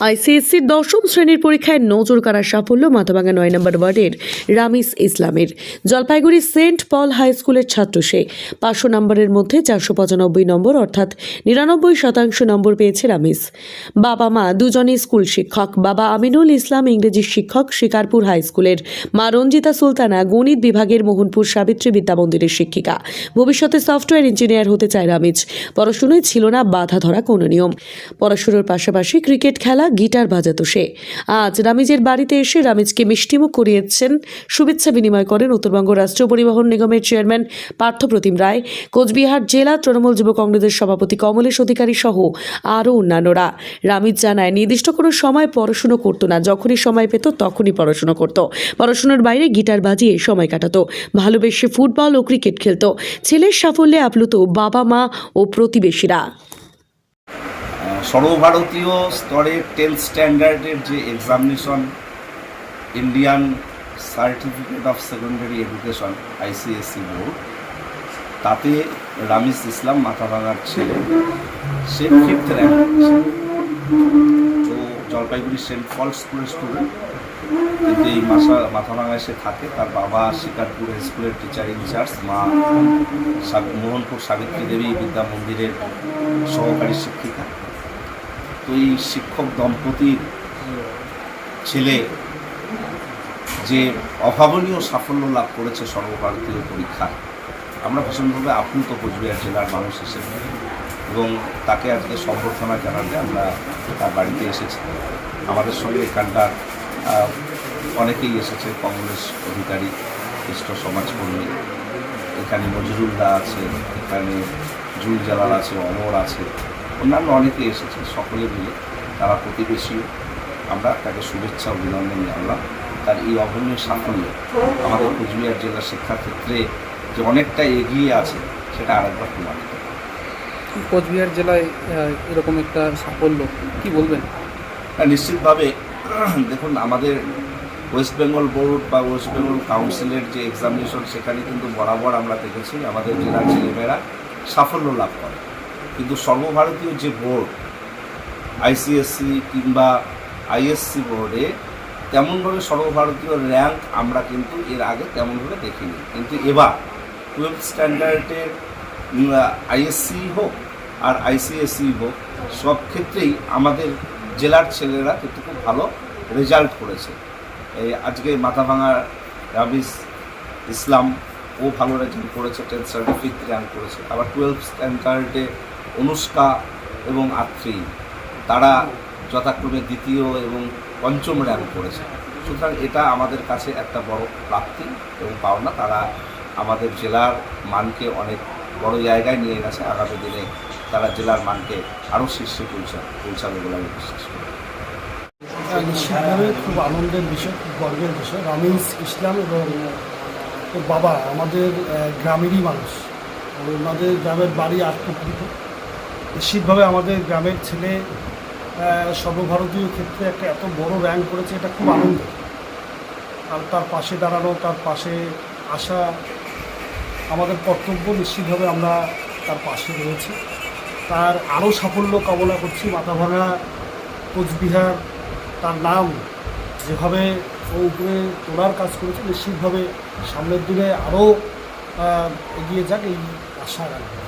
আইসিএসসির দশম শ্রেণির পরীক্ষায় নজর কাড়া সাফল্য মাথাভাঙা নয় নম্বর ওয়ার্ডের রামিস ইসলামের। জলপাইগুড়ি সেন্ট পল হাই স্কুলের ছাত্র সে পাঁচশো নম্বরের মধ্যে চারশো পঁচানব্বই নম্বর অর্থাৎ নিরানব্বই শতাংশ নম্বর পেয়েছে রামিস। বাবা মা দুজনেই স্কুল শিক্ষক। বাবা আমিনুল ইসলাম ইংরেজি শিক্ষক শিকারপুর হাই স্কুলের মা রঞ্জিতা সুলতানা গণিত বিভাগের মোহনপুর সাবিত্রী বিদ্যামন্দিরের শিক্ষিকা। ভবিষ্যতে সফটওয়্যার ইঞ্জিনিয়ার হতে চায় রামিজ। পড়াশুনোয় ছিল না বাধা ধরা কোনো নিয়ম। পড়াশুনোর পাশাপাশি ক্রিকেট খেলা গিটার বাজাতো সে। আজ রামিজের বাড়িতে এসে রামিজকে মিষ্টিমুখ করিয়েছেন। শুভেচ্ছা বিনিময় করেন উত্তরবঙ্গ রাষ্ট্র পরিবহন নিগমের চেয়ারম্যান পার্থপ্রতিম রায়। কোচবিহার জেলা তৃণমূল যুব কংগ্রেসের সভাপতি কমলেশ অধিকারী সহ আরও অন্যান্যরা। রামিজ জানায়, নির্দিষ্ট কোনো সময় পড়াশুনো করতো না। যখনই সময় পেত তখনই পড়াশুনো করত। পড়াশুনোর বাইরে গিটার বাজিয়ে সময় কাটাতো। ভালোবেসে ফুটবল ও ক্রিকেট খেলতো। ছেলের সাফল্যে আপ্লুত বাবা মা ও প্রতিবেশীরা। সর্বভারতীয় স্তরে টেন্থ স্ট্যান্ডার্ডের যে examination Indian certificate of secondary education ICSC board তাতে রামিস ইসলাম, মাথাভাঙার ছেলে, সে ফিফথ র্যাঙ্ক তো জলপাইগুড়ি সেন্ট ফল স্কুলের স্টুডেন্ট কিন্তু এই মাসা, মাথাভাঙায় সে থাকে। তার বাবা শিকারপুর স্কুলের টিচার ইনচার্জ মা মোহনপুর সাবিত্রী দেবী বিদ্যা মন্দিরের সহকারী শিক্ষিকা। এই শিক্ষক দম্পতির ছেলে যে অভাবনীয় সাফল্য লাভ করেছে সর্বভারতীয় পরীক্ষা আমরা ভীষণভাবে আপ্লুত কোচবিহার জেলার মানুষ হিসেবে এবং তাকে আজকে সম্বর্ধনা জানাতে আমরা তার বাড়িতে এসেছি। আমাদের সঙ্গে এখানকার অনেকেই এসেছে, কংগ্রেস অধিকারী খ্রিস্ট সমাজকর্মী। এখানে নজরুলদা আছে, এখানে জুল জালাল আছে, অমর আছে। অন্যান্য অনেকে এসেছে সকলে মিলে তারা প্রতিবেশী। আমরা তাকে শুভেচ্ছা অভিনন্দন জানলাম। তার এই অভাবনীয় সাফল্য আমাদের কোচবিহার জেলার শিক্ষাক্ষেত্রে যে অনেকটা এগিয়ে আছে সেটা আরেকবার প্রমাণিত। কোচবিহার জেলায় এরকম একটা সাফল্য কি বলবেন? হ্যাঁ, নিশ্চিতভাবে দেখুন আমাদের ওয়েস্ট বেঙ্গল বোর্ড বা ওয়েস্ট বেঙ্গল কাউন্সিলের যে এক্সামিনেশন সেখানে কিন্তু বরাবর আমরা দেখেছি আমাদের জেলার ছেলেমেয়েরা সাফল্য লাভ করে। কিন্তু সর্বভারতীয় যে বোর্ড আইসিএসসি কিংবা আইএসসি বোর্ডে তেমনভাবে সর্বভারতীয় র্যাঙ্ক আমরা কিন্তু এর আগে তেমনভাবে দেখিনি। কিন্তু এবার টুয়েলভ স্ট্যান্ডার্ডের আইএসসি হোক আর আইসিএসসি হোক, সব ক্ষেত্রেই আমাদের জেলার ছেলেরা কিন্তু খুব ভালো রেজাল্ট করেছে। এই আজকে মাথাভাঙা রাবিস ইসলাম ও ভালো রেজাল্ট করেছে, টেন্থ সার্টিফিকেট র্যাঙ্ক করেছে। আবার টুয়েলভ স্ট্যান্ডার্ডে অনুষ্কা এবং আত্রি, তারা যথাক্রমে দ্বিতীয় এবং পঞ্চম র্যাঙ্ক করেছে। সুতরাং এটা আমাদের কাছে একটা বড় প্রাপ্তি এবং পাওনা। তারা আমাদের জেলার মানকে অনেক বড় জায়গায় নিয়ে গেছে। আগামী দিনে তারা জেলার মানকে আরও শীর্ষে পৌঁছা, পৌঁছাবে বলে আমি বিশ্বাস করি। নিশ্চিতভাবে খুব আনন্দের বিষয়, খুব গর্বের বিষয়। রামিজ ইসলাম এবং বাবা আমাদের গ্রামেরই মানুষ। আর ওনাদের গ্রামের বাড়ি আত্মকৃত নিশ্চিতভাবে আমাদের গ্রামের ছেলে সর্বভারতীয় ক্ষেত্রে একটা এত বড় র্যাঙ্ক করেছে, এটা খুব আনন্দ। আর তার পাশে দাঁড়ানো, তার পাশে আসা, আমাদের কর্তব্য নিশ্চিতভাবে আমরা তার পাশে রয়েছি। তার আরও সাফল্য কামনা করছি মাথাভাঙা, কোচবিহার। তার নাম যেভাবে ও উপরে তোলার কাজ করেছে, নিশ্চিতভাবে সামনের দিনে আরও এগিয়ে যাক এই আশা রাখব।